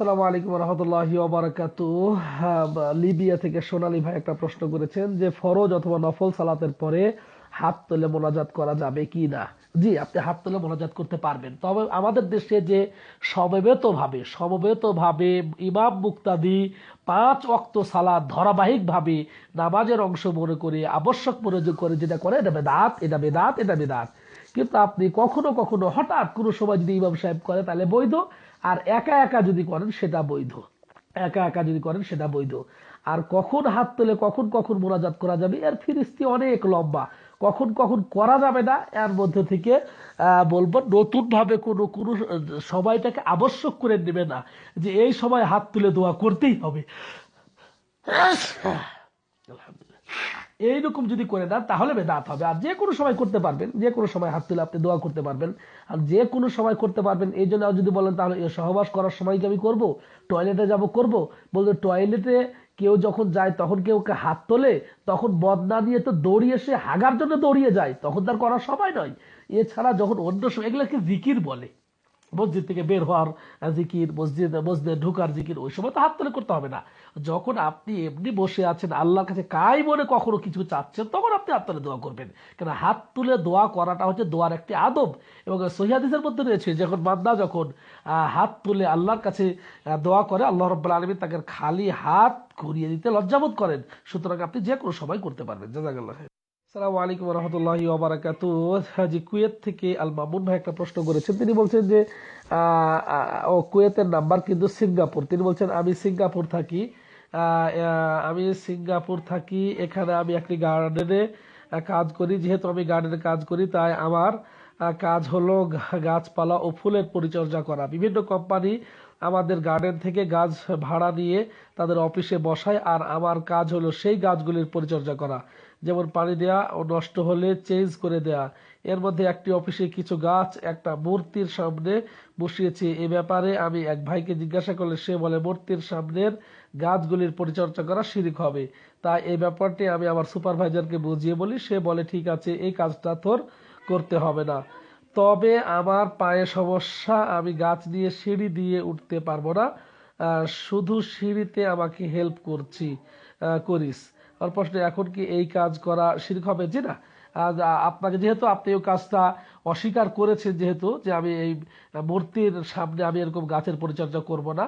সালামু আলাইকুম রহমতুল্লাহি ওবারাকাতু। লিবিয়া থেকে সোনালী ভাই একটা প্রশ্ন করেছেন যে, ফরজ অথবা নফল সালাতের পরে হাত তুলে মোনাজাত করা যাবে কি না? জি, আপনি হাত তুলে মোনাজাত করতে পারবেন। তবে আমাদের দেশে যে সমবেত ভাবে সমবেত ভাবে ইমাম মুক্তাদি পাঁচ অক্ত সালাদ ধারাবাহিক ভাবে নামাজের অংশ মনে করে, আবশ্যক মনে করে যেটা করে, এটা বেদাত এটা বেদাত এটা বেদাত। কিন্তু আপনি কখনো কখনো হঠাৎ কোনো সময় যদি ইমাম সাহেব করে, তাহলে বৈধ। আর একা একা যদি করেন, সেটা বৈধ। একা একা যদি করেন, সেটা বৈধ। আর কখন হাত তুলে, কখন কখন মোনাজাত করা যাবে, এর ফিরিস্তি অনেক লম্বা। কখন কখন করা যাবে না, এর মধ্যে থেকে বলব নতুন ভাবে কোনো কোনো সময়টাকে আবশ্যক করে নেবে না যে এই সময় হাত তুলে দোয়া করতেই হবে। আলহামদুলিল্লাহ। এইরকম যদি করে দেন, তাহলে বেদাত হবে। আর যে কোনো সময় করতে পারবেন, যে কোনো সময় হাত তুলে আপনি দোয়া করতে পারবেন। আর যে কোনো সময় করতে পারবেন, এই জন্য যদি বলেন, তাহলে সহবাস করার সময় কি আমি করব? টয়লেটে যাব করব? বলতে টয়লেটে কেউ যখন যায়, তখন কেউ হাত তোলে, তখন বদনা দিয়ে তো দৌড়িয়ে সে হাগার জন্য দৌড়িয়ে যায়। তখন তার করার সময় নয়। এছাড়া যখন অন্য সময় এগুলোকে জিকির বলে। মসজিদ থেকে বের হওয়ার জিকির, মসজিদ, মসজিদে ঢুকার জিকির, ওই সময় তো হাত তুলে করতে হবে না। যখন আপনি এমনি বসে আছেন, আল্লাহর কাছে কাই মনে কখনো কিছু চাচ্ছেন, তখন আপনি হাত তুলে দোয়া করবেন। কেন হাত তুলে দোয়া করাটা হচ্ছে দোয়ার একটি আদব। এবং সহিদের মধ্যে রয়েছে, যখন বান্দা যখন হাত তুলে আল্লাহর কাছে দোয়া করে, আল্লাহ রব্বুল আলমী তাকে খালি হাত ঘুরিয়ে দিতে লজ্জাবোধ করেন। সুতরাং আপনি যে কোনো সময় করতে পারবেন। জাজাকাল্লাহ সালামু আলাইকুম রহমতুল্লাহি ওবারাকাতু জি কুয়েত থেকে আল মামুন ভাই একটা প্রশ্ন করেছেন। তিনি বলছেন যে ও কুয়েতের নাম্বার কিন্তু সিঙ্গাপুর। তিনি বলছেন, আমি সিঙ্গাপুর থাকি আমি সিঙ্গাপুর থাকি, এখানে আমি একটি গার্ডেনে কাজ করি। যেহেতু আমি গার্ডেনে কাজ করি, তাই আমার কাজ হলো গাছপালা ও ফুলের পরিচর্যা করা। বিভিন্ন কোম্পানি আমাদের গার্ডেন থেকে গাছ ভাড়া নিয়ে তাদের অফিসে বসায়, আর আমার কাজ হলো সেই গাছগুলির পরিচর্যা করা। যেমন পানি দেওয়া ও নষ্ট হলে চেঞ্জ করে দেয়া। এর মধ্যে একটি অফিসে কিছু গাছ, একটা মূর্তির সামনে বসিয়েছি। এ ব্যাপারে আমি এক ভাইকে জিজ্ঞাসা করলে, সে বলে, মূর্তির সামনের গাছগুলির পরিচর্যা করা শিরিক হবে। তাই এই ব্যাপারটি আমি আমার সুপারভাইজারকে বুঝিয়ে বলি। সে বলে, ঠিক আছে, এই কাজটা তোর করতে হবে না। তবে আমার পায়ে সমস্যা, আমি গাছ নিয়ে সিঁড়ি দিয়ে উঠতে পারব না। শুধু সিঁড়িতে আমাকে হেল্প করছি করিস। আর প্রশ্ন, এখন কি এই কাজ করা শিরক হবে? জি না। আপনাকে যেহেতু আপনি এই কাজটা অস্বীকার করেছেন যেহেতু, যে আমি এই মূর্তির সামনে আমি এরকম গাছের পরিচর্যা করব না,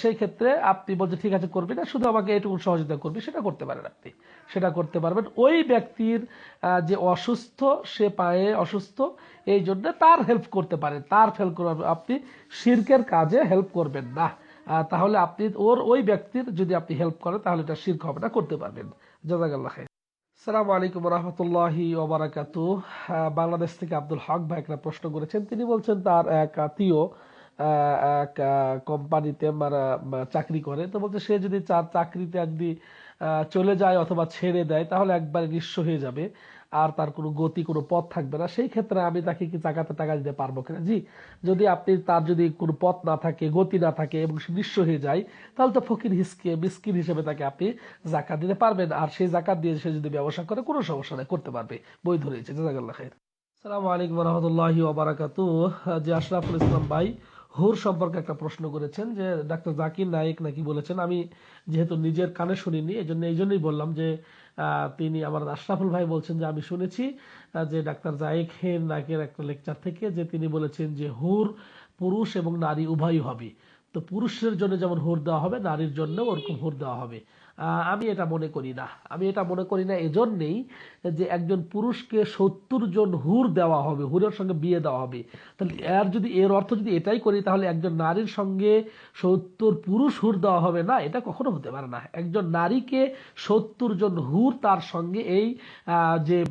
সেই ক্ষেত্রে আপনি বলছেন, ঠিক আছে, করবি না, শুধু আমাকে এটুকু সহযোগিতা করবি। সেটা করতে পারেন আপনি। সেটা করতে পারবেন। ওই ব্যক্তির যে অসুস্থ, সে পায়ে অসুস্থ, এই জন্য তার হেল্প করতে পারেন। তার হেল্প করবেন আপনি শির্কের কাজে হেল্প করবেন না। তাহলে আপনি ওর ওই ব্যক্তির যদি আপনি হেল্প করেন তাহলে এটা শির্ক হবে না করতে পারবেন। জাজাকাল্লাহ সালামু আলাইকুম রহমতুল্লাহি ওবারাকাতু। বাংলাদেশ থেকে আব্দুল হক ভাই একটা প্রশ্ন করেছেন। তিনি বলছেন তার এক আত্মীয় এক কোম্পানিতে চাকরি করে। তো বলছে সে যদি চাকরিতে একদিন আহ, চলে যায় অথবা ছেড়ে দেয় তাহলে একবারে নিঃস্ব হয়ে যাবে। আর তার কোনো গতি, কোনো পথ থাকবে না। সেই ক্ষেত্রে আমি তাকে কি টাকাতে টাকা দিতে পারব কিনা? জি, যদি আপনি তার যদি কোনো পথ না থাকে, গতি না থাকে এবং সে নিঃস্ব হয়ে যায়, তাহলে তো ফকির হিসকে, মিসকিন হিসেবে তাকে আপনি জাকাত দিতে পারবেন। আর সেই জাকাত দিয়ে সে যদি ব্যবসা করে, কোনো সমস্যা নেই, করতে পারবে। বৈধ রয়েছে। জাজাকাল্লাহ খাইর। সালামু আলাইকুম রহমতুল্লাহি ওবারাকাতু যে আশরাফুল ইসলাম ভাই হুর সম্পর্কে একটা প্রশ্ন করেছেন যে, ডাক্তার জাকির নায়েক নাকি বলেছেন, আমি যেহেতু নিজের কানে শুনিনি এই জন্য এই জন্যই বললাম যে তিনি আমার আশরাফুল ভাই বলছেন যে, আমি শুনেছি যে ডাক্তার জায়েক হের নাকের একটা লেকচার থেকে যে তিনি বলেছেন যে, হুর পুরুষ এবং নারী উভয়ই হবে। তো পুরুষের জন্য যেমন হুর দেওয়া হবে, নারীর জন্য ওরকম হুর দেওয়া হবে। আমি এটা মনে করি না। আমি এটা মনে করি না এজন্যেই যে একজন পুরুষকে সত্তর জন হুর দেওয়া হবে, হুরের সঙ্গে বিয়ে দেওয়া হবে। তাহলে এর যদি, এর অর্থ যদি এটাই করি, তাহলে একজন নারীর সঙ্গে সত্তর পুরুষ হুর দেওয়া হবে না? এটা কখনো হতে পারে না। একজন নারীকে সত্তর জন হুর তার সঙ্গে এই যে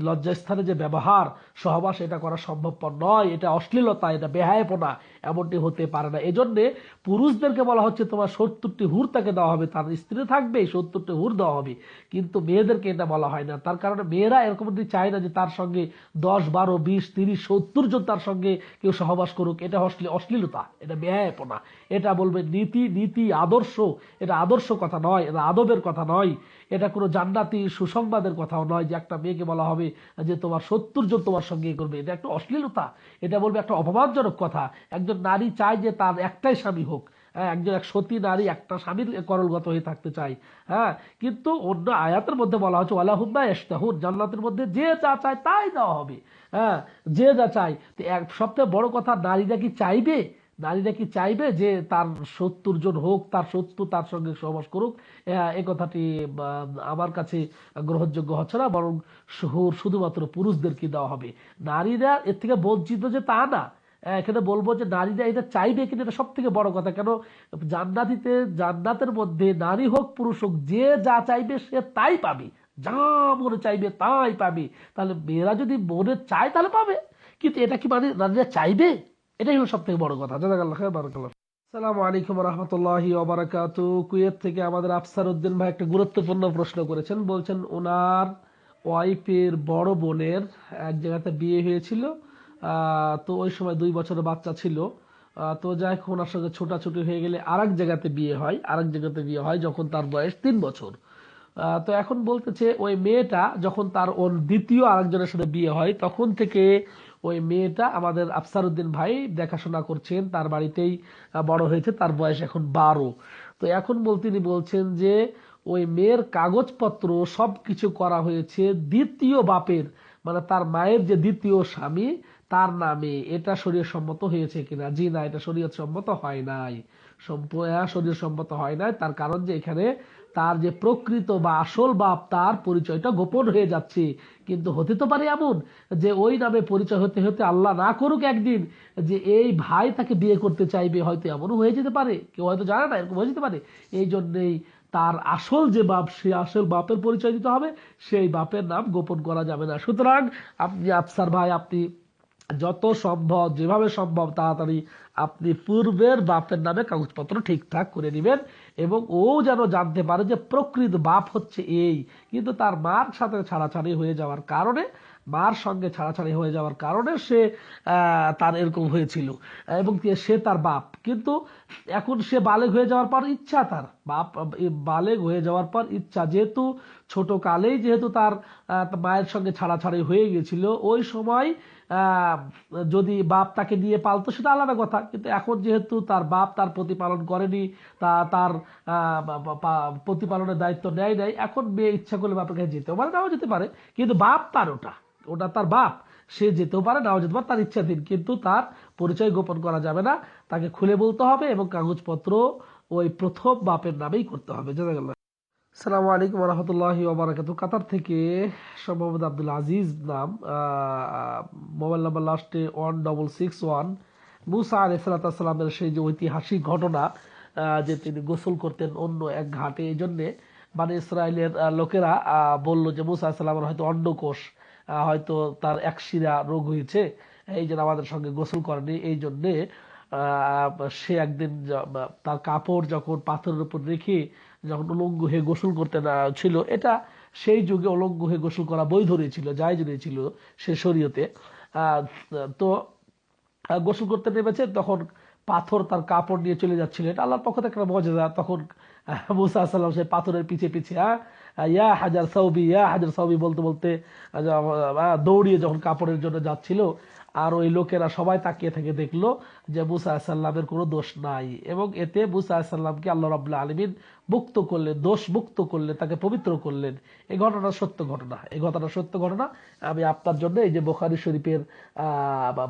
লজ্জাস্থানে যে ব্যবহার, সহবাস, এটা করা সম্ভবপর নয়। এটা অশ্লীলতা, এটা বেহায়পনা এমনটি হতে পারে না। এজন্যে পুরুষদেরকে বলা হচ্ছে, তোমার সত্তরটি হুর তাকে দেওয়া হবে। তার স্ত্রী থাকবে সত্তরটি দেওয়া হবে। কিন্তু মেয়েদেরকে এটা বলা হয় না। তার কারণে মেয়েরা এরকম চায় না যে তার সঙ্গে দশ, বারো, বিশ, তিরিশ, সত্তর জন তার সঙ্গে কেউ সহবাস করুক, এটা অশ্লীল অশ্লীলতা, এটা বেহায়পনা এটা বলবে নীতি নীতি, আদর্শ, এটা আদর্শ কথা নয়, এটা আদবের কথা নয়, এটা কোনো জান্নাতি সুসংবাদের কথাও নয় যে একটা মেয়েকে বলা হবে যে তোমার সত্তর জন তোমার সঙ্গে করবে। এটা একটা অশ্লীলতা, এটা বলবে একটা অপমানজনক কথা। একজন নারী চায় যে তার একটাই স্বামী হোক একজন এক সতী নারী একটা স্বামীর করলগত হয়ে থাকতে চায় হ্যাঁ কিন্তু অন্য আয়াতের মধ্যে বলা হচ্ছে হুম্মা ইশতাহুর জান্নাতের মধ্যে যে যা চায় তাই দেওয়া হবে। হ্যাঁ যে যা চায়। তো এক সবথেকে বড় কথা নারীরা কি চাইবে? নারীরা কি চাইবে যে তার সত্তর জন হোক তার শত্রু তার সঙ্গে সহবাস করুক? আহ, এ কথাটি আমার কাছে গ্রহণযোগ্য হচ্ছে না বরং শুধুমাত্র পুরুষদেরকে দেওয়া হবে? নারীরা এর থেকে বঞ্চিত যে তা না। এখানে বলব যে নারীরা এটা চাইবে কিন্তু এটা সব থেকে বড় কথা। কেন? জান্নাতিতে, জান্নাতের মধ্যে নারী হোক, পুরুষ হোক, যে যা চাইবে সে তাই পাবে। যা মনে চাইবে তাই পাবে। তাহলে মেয়েরা যদি মনে চায় তাহলে পাবে। কিন্তু এটা কি মানে নারীরা চাইবে? এটাই হলো সব থেকে বড় কথা। জাজাকাল্লাহ বারাকাল্লাহ সালামু আলাইকুম রহমতুল্লাহি ওবারাকাত কুয়েত থেকে আমাদের আফসার উদ্দিন ভাই একটা গুরুত্বপূর্ণ প্রশ্ন করেছেন। বলছেন, ওনার ওয়াইফের বড় বোনের এক জায়গাতে বিয়ে হয়েছিল। তো ওই সময় দুই বছরের বাচ্চা ছিল। তো যাই হোক, ওনার সঙ্গে ছোটাছুটি হয়ে গেলে আরেক জায়গাতে বিয়ে হয়, আরেক জায়গাতে বিয়ে হয় যখন তার বয়স তিন বছর। তো এখন বলতেছে ওই মেয়েটা যখন তার ওর দ্বিতীয় আরেকজনের সাথে বিয়ে হয়, তখন থেকে ওই মেয়েটা আমাদের আফসারউদ্দিন ভাই দেখাশোনা করছেন, তার বাড়িতেই বড় হয়েছে, তার বয়স এখন বারো। তো এখন বল, তিনি বলছেন যে ওই মেয়ের কাগজপত্র সব কিছু করা হয়েছে দ্বিতীয় বাপের মানে তার মায়ের যে দ্বিতীয় স্বামী তার নামে এটা শরীর সম্মত হয়েছে কিনা? জি না, এটা শরীয়ত সম্মত হয় নাই। শরীর সম্মত হয় নাই। তার কারণ যে এখানে তার যে প্রকৃত বা আসল বাপ, তার পরিচয়টা গোপন হয়ে যাচ্ছে। কিন্তু হতে তো পারে এমন যে ওই নামে পরিচয় হতে হতে আল্লাহ না করুক একদিন যে এই ভাই তাকে বিয়ে করতে চাইবে। হয়তো এমনও হয়ে যেতে পারে। কেউ হয়তো জানে না, এরকম হয়ে যেতে পারে। এই জন্যেই তার আসল যে বাপ, সে আসল বাপের পরিচয় দিতে হবে। সেই বাপের নাম গোপন করা যাবে না। সুতরাং আপনি, আফসার ভাই, আপনি যত সম্ভব, যেভাবে সম্ভব তাড়াতাড়ি আপনি পূর্বের বাপের নামে কাগজপত্র ঠিকঠাক করে নেবেন এবং ও যেন জানতে পারে যে প্রকৃত বাপ হচ্ছে এই। কিন্তু তার মার সাথে ছাড়াছাড়ি হয়ে যাওয়ার কারণে, মার সঙ্গে ছাড়াছাড়ি হয়ে যাওয়ার কারণে সে তার এরকম হয়েছিল। এবং সে তার বাপ। কিন্তু এখন সে বালেগ হয়ে যাওয়ার পর ইচ্ছা তার। বাপ বালেগ হয়ে যাওয়ার পর ইচ্ছা। যেহেতু ছোট কালেই যেহেতু তার মায়ের সঙ্গে ছাড়াছাড়ি হয়ে গেছিল, ওই সময় যদি বাপ তাকে নিয়ে পালতো সেটা আলাদা কথা। কিন্তু এখন যেহেতু তার বাপ তার প্রতিপালন করেনি, তা তার প্রতিপালনের দায়িত্ব নেয় নাই, এখন মেয়ে ইচ্ছা করলে বাপের কাছে যেতেও পারে, নাও যেতে পারে। কিন্তু বাপ তার ওটা ওটা তার বাপ। সে যেতেও পারে, নাও যেতে পারে, তার ইচ্ছাধীন। কিন্তু তার পরিচয় গোপন করা যাবে না। তাকে খুলে বলতে হবে এবং কাগজপত্র ওই প্রথম বাপের নামেই করতে হবে। জাজাকাল্লাহ সালামু আলাইকুম রহমতুল্লাহি ওবরাকাতু। কাতার থেকে সম্ভবত আব্দুল আজিজ নাম মোবাইল নাম্বার লাস্টে one double six one Musa Ali সালাতামের সেই যে ঐতিহাসিক ঘটনা যে তিনি গোসল করতেন অন্য এক ঘাটে, এই জন্যে মানে ইসরায়েলের লোকেরা বলল যে মুসা সাল্লামের হয়তো অন্ডকোষ হয়তো তার এক শিরা রোগ হয়েছে, এই জন্য আমাদের সঙ্গে গোসল করেনি, এই জন্যে সে একদিন তার কাপড় যখন পাথরের উপর রেখে যখন উলঙ্গ হয়ে গোসল করতে না ছিল, এটা সেই যুগে অলঙ্গ হয়ে গোসল করা বৈধ রয়েছিল, জায়জ ছিল সে শরীয়তে। তো গোসল করতে নেমেছে, তখন পাথর তার কাপড় নিয়ে চলে যাচ্ছিল। এটা আল্লাহর পক্ষ থেকে একটা মজা তখন মুসা সাল্লাম সে পাথরের পিছে পিছে হ্যাঁ ইয়া হাজার সৌবি ইয়া হাজার সৌবি বলতে বলতে দৌড়িয়ে যখন কাপড়ের জন্য যাচ্ছিল, আর ওই লোকেরা সবাই তাকিয়ে থেকে দেখল যে মুসা সাল্লামের কোনো দোষ নাই। এবং এতে মুসা সাল্লামকে আল্লাহ রাবুল্লাহ আলমিন মুক্ত করলেন, দোষ মুক্ত করলেন, তাকে পবিত্র করলেন। এই ঘটনা সত্য ঘটনা। এই ঘটনা সত্য ঘটনা। আমি আপনার জন্য এই যে বোখারি শরীফের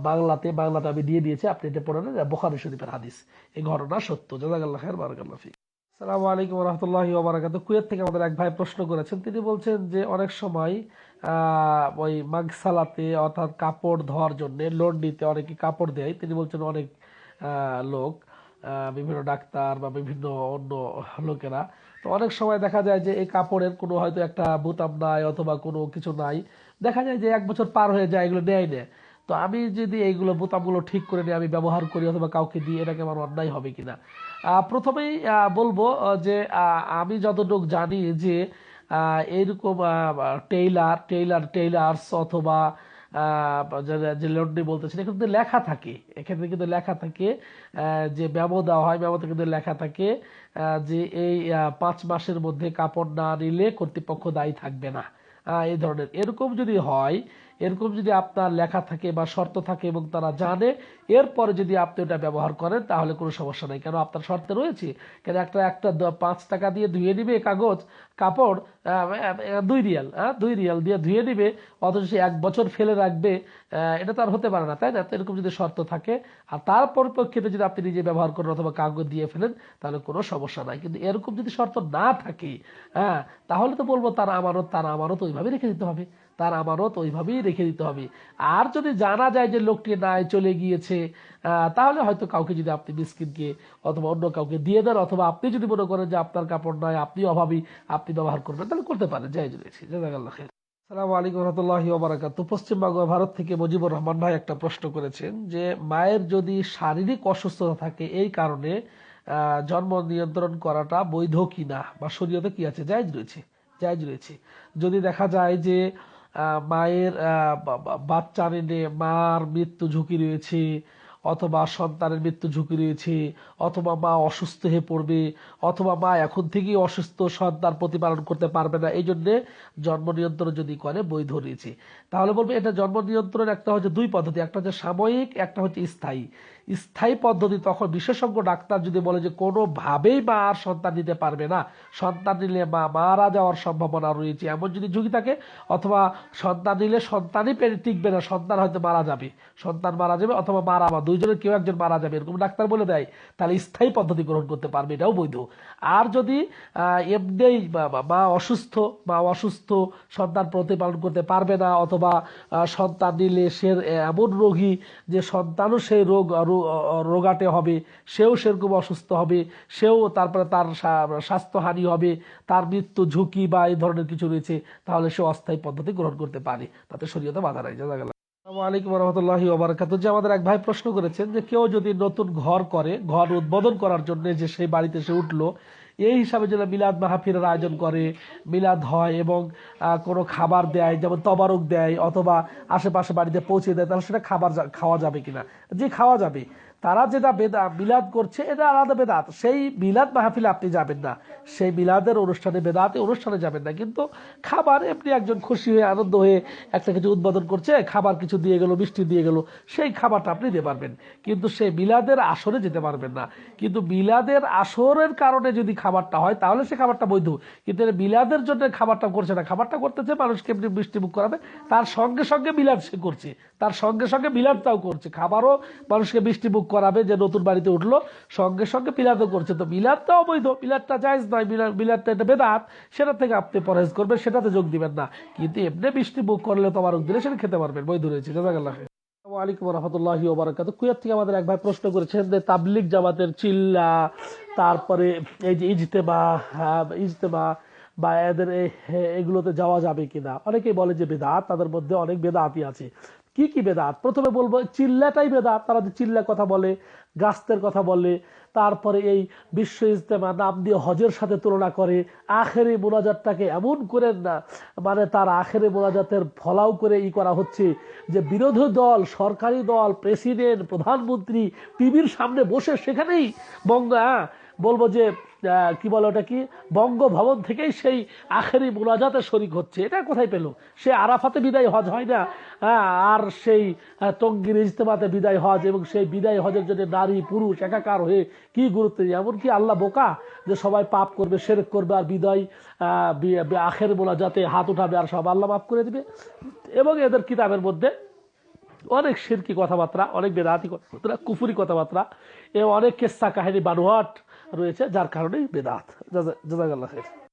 বাংলাতে বাংলাতে আমি দিয়ে দিয়েছি, আপনি এটা পড়ে নেন বোখারি শরীফের হাদিস। এই ঘটনা সত্য। জাজাকাল্লাহ খায়ের বারাকাল্লাহ ফিক। সালামু আলাইকুম রহমতুল্লাহি ওবরাকাত কুয়েত থেকে আমাদের এক ভাই প্রশ্ন করেছেন। তিনি বলছেন যে, অনেক সময় ওই মাগসালাতে অর্থাৎ কাপড় ধোয়ার জন্য লোন নিতে অনেকে কাপড় দেয়। তিনি বলছেন অনেক লোক বিভিন্ন ডাক্তার বা বিভিন্ন অন্য লোকেরা, তো অনেক সময় দেখা যায় যে, এই কাপড়ের কোনো হয়তো একটা বোতাম নাই অথবা কোনো কিছু নাই। দেখা যায় যে, এক বছর পার হয়ে যায়, এগুলো নেয় না। তো আমি যদি এইগুলো বোতামগুলো ঠিক করে নিয়ে আমি ব্যবহার করি অথবা কাউকে দিই, এটাকে আমার অন্যায় হবে কিনা? প্রথমেই বলব যে আমি যতটুকু জানি যে এইরকম টেইলার টেইলার, টেইলার্স অথবা যে- লন্ড্রি বলতেছেন এখানে কিন্তু লেখা থাকে। এখানে কিন্তু লেখা থাকে যে মেমো দেওয়া হয়, মেমোতে কিন্তু লেখা থাকে যে এই পাঁচ মাসের মধ্যে কাপড় না নিলে কর্তৃপক্ষ দায়ী থাকবে না। এই ধরনের। এরকম যদি হয়, এরকম যদি আপনার লেখা থাকে বা শর্ত থাকে এবং তারা জানে এরপরে যদি আপনি ওটা ব্যবহার করেন, তাহলে কোনো সমস্যা নেই। কেন? আপনার শর্তে রয়েছে। কেন? একটা একটা পাঁচ টাকা দিয়ে ধুয়ে নিবে কাগজ, কাপড় দুই রিয়াল হ্যাঁ? দুই রিয়াল দিয়ে ধুয়ে নিবে, অথচ সে এক বছর ফেলে রাখবে এটা তো আর হতে পারে না, তাই না? তো এরকম যদি শর্ত থাকে, আর তার পরিপ্রেক্ষিতে যদি আপনি নিজে ব্যবহার করেন অথবা কাগজ দিয়ে ফেলেন, তাহলে কোনো সমস্যা নাই। কিন্তু এরকম যদি শর্ত না থাকে হ্যাঁ তাহলে তো বলব তার আমানত তার আমানত ওইভাবে রেখে দিতে হবে। তার আমানত ওইভাবেই রেখে দিতে হবে। আর যদি জানা যায় যে লোকটি নাই, চলে গিয়েছে আহ, তাহলে হয়তো কাউকে যদি আপনি মিসকিনকে অথবা অন্য কাউকে দিয়ে দেন অথবা আপনি যদি মনে করেন যে আপনার কাপড় নয় আপনি অভাবী আপনি ব্যবহার করবেন তাহলে করতে পারেন। যাই রয়েছে জাজাকাল্লাহ খের সালাম আলাইকুম রহমতুল্লাহি ওবরাকাত পশ্চিমবঙ্গ ভারত থেকে মুজিবুর রহমান ভাই একটা প্রশ্ন করেছেন যে মায়ের যদি শারীরিক অসুস্থতা থাকে এই কারণে জন্ম নিয়ন্ত্রণ করাটা বৈধ কিনা বা শরীয়তে কি আছে? জায়জ রয়েছে জায়জ রয়েছে যদি দেখা যায় যে মায়ের বাচ্চা এনে মার মৃত্যু ঝুঁকি রয়েছে, অথবা সন্তানের মৃত্যু ঝুঁকি রয়েছে, অথবা মা অসুস্থ হয়ে পড়বে, অথবা মা এখন থেকেই অসুস্থ, সন্তান প্রতিপালন করতে পারবে না, এই জন্যে জন্ম নিয়ন্ত্রণ যদি করে, বৈধ রয়েছে। তাহলে বলবে এটা জন্ম নিয়ন্ত্রণ একটা হচ্ছে দুই পদ্ধতি, একটা হচ্ছে সাময়িক, একটা হচ্ছে স্থায়ী। স্থায়ী পদ্ধতি, তখন বিশেষজ্ঞ ডাক্তার যদি বলে যে কোনোভাবেই মা আর সন্তান নিতে পারবে না, সন্তান নিলে মা মারা যাওয়ার সম্ভাবনা রয়েছে। এমন যদি ঝুঁকি থাকে, অথবা সন্তান নিলে সন্তানই পেরে টিকবে না, সন্তান হয়তো মারা যাবে। সন্তান মারা যাবে অথবা মারা বা দুইজনের কেউ একজন মারা যাবে, এরকম ডাক্তার বলে দেয়, তাহলে স্থায়ী পদ্ধতি গ্রহণ করতে পারবে, এটাও বৈধ। আর যদি এমনিই বা- বা- মা অসুস্থ মা অসুস্থ, সন্তান প্রতিপালন করতে পারবে না, অথবা সন্তান নিলে সে, এমন রোগী যে সন্তানও সেই রোগ রোগাটে হবে, সেও সেরকম অসুস্থ হবে, সেও তারপরে তার স্বাস্থ্যহানি হবে, তার মৃত্যু ঝুঁকি বা এই ধরনের কিছু রয়েছে, তাহলে সে অস্থায়ী পদ্ধতি গ্রহণ করতে পারে। তাতে শরীয়তে বাধা নাই জানা গেল আসসালামু আলাইকুম রহমতুল্লাহি ওবরাকাত যে আমাদের এক ভাই প্রশ্ন করেছেন যে কেউ যদি নতুন ঘর করে, ঘর উদ্বোধন করার জন্য যে সেই বাড়িতে সে উঠল এই হিসাবে যেন মিলাদ মাহফিলের আয়োজন করে, মিলাদ হয় এবং কোনো খাবার দেয়, যেমন তবারক দেয় অথবা আশেপাশে বাড়িতে পৌঁছে দেয়, তাহলে সেটা খাবার খাওয়া যাবে কিনা? যে খাওয়া যাবে তারা যেটা বেদা, মিলাদ করছে, এটা আলাদা বেদাত। সেই মিলাদ মাহফিলে আপনি যাবেন না। সেই মিলাদের অনুষ্ঠানে, বেদাতে অনুষ্ঠানে যাবেন না। কিন্তু খাবার, এমনি একজন খুশি হয়ে, আনন্দ হয়ে একটা কিছু উদ্বোধন করছে, খাবার কিছু দিয়ে গেল, মিষ্টি দিয়ে গেল, সেই খাবারটা আপনি দিতে পারবেন। কিন্তু সেই মিলাদের আসরে যেতে পারবেন না। কিন্তু মিলাদের আসরের কারণে যদি খাবারটা হয়, তাহলে সে খাবারটা বৈধ। কিন্তু এর মিলাদের জন্য খাবারটা করছে না। খাবারটা করতেছে, মানুষকে এমনি মিষ্টি মুখ করাবে। তার সঙ্গে সঙ্গে মিলাদ সে করছে। তার সঙ্গে সঙ্গে মিলাদটাও করছে। খাবারও মানুষকে মিষ্টি মুখ করাবে যে নতুন বাড়িতে উঠল সঙ্গে সঙ্গে মিলাদও করছে। তো মিলাদটাও বৈধ মিলাদটা জায়জ নয় মিলাদ মিলাদটা এটা বেদাত সেটা থেকে আপনি পরহেজ করবেন সেটাতে যোগ দিবেন না। কিন্তু এমনি মিষ্টি মুখ করলে তোমার দিলে সেটা খেতে পারবেন। বৈধ রয়েছে জাজাকাল্লাহ রহমতুল্লাহি ওবরাকাত থেকে আমাদের এক ভাই প্রশ্ন করেছেন যে তাবলিগ জামাতের চিল্লা তারপরে এই যে ইজতেমা হ্যাঁ, ইজতেমা বা এদের এগুলোতে যাওয়া যাবে কিনা? অনেকেই বলে যে বেদাত তাদের মধ্যে অনেক বেদাতি আছে। কি কি বেদাত? প্রথমে বলব চিল্লাটাই বেদাত। তারা যে চিল্লা কথা বলে গাস্তের কথা বলে তারপরে এই বিশ্ব ইজতেমা নাম দিয়ে হজের সাথে তুলনা করে আখেরি মোনাজাতটাকে এমন করে না মানে তার আখেরি মোনাজাতের ফলাও করে ই করা হচ্ছে যে বিরোধী দল সরকারি দল প্রেসিডেন্ট প্রধানমন্ত্রী টিভির সামনে বসে সেখানেই বঙ্গ হ্যাঁ, বলব যে কি বলে ওটা কি? বঙ্গভবন থেকেই সেই আখেরি মোনাজাতে শরিক হচ্ছে। এটা কোথায় পেল? সে আরাফাতে বিদায় হজ হয় না আর সেই আহ, টঙ্গীর ইজতেমাতে বিদায় হজ এবং সেই বিদায় হজের জন্য নারী পুরুষ একাকার হয়ে কি গুরুত্ব দিয়ে এমনকি আল্লাহ বোকা যে সবাই পাপ করবে সেরেক করবে আর বিদায় আখের মোনাজাতে হাত উঠাবে আর সব আল্লাহ মাফ করে দিবে। এবং এদের কিতাবের মধ্যে অনেক শিরকি কথাবার্তা অনেক বেদাতি কথাবার্তা কুফুরি কথাবার্তা এবং অনেক কেসা কাহিনী বানোয়াট রয়েছে যার কারণেই বেদাত। জাজাকাল্লাহ খাইর।